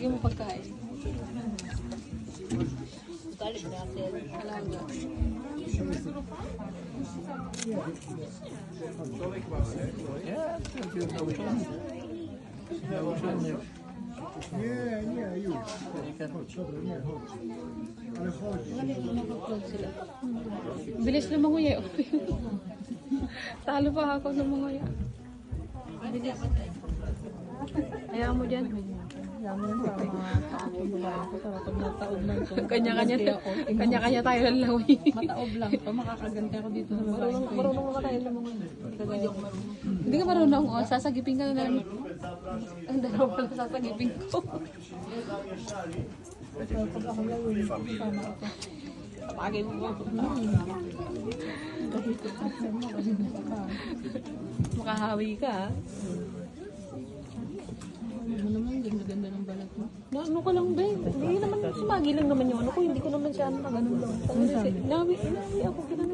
Bigyan mo pagkain. Galit na sir. Alaga. Nie, nie, już. Dobra, nie, chodź. Ale chodź. Bilis na manguya. Talo pa ako ng manguya. Hayaan mo dyan. Alam mo yun, sa mga babae ko, sa pag nataob lang to. Kanya-kanya, kanya-kanya tayo ng laway. Mataob lang to, makakaganti ako dito sa babae ko. Marunong ka tayo ng manguya. Hindi ka marunong. O, sasagipin ka na namin. Ang dalawa pala sasagipin ko. Pero pag ako lawin, kasama ako. Mo. Ka. Makahawi ka. ha? Ano naman, ganda-ganda ng balat mo. Na, ano ka lang ba? Hindi naman, sumagi lang naman yung ano ko. Hindi ko naman siya ano na ganun lang. Nawi, nawi ako, ginanon lang.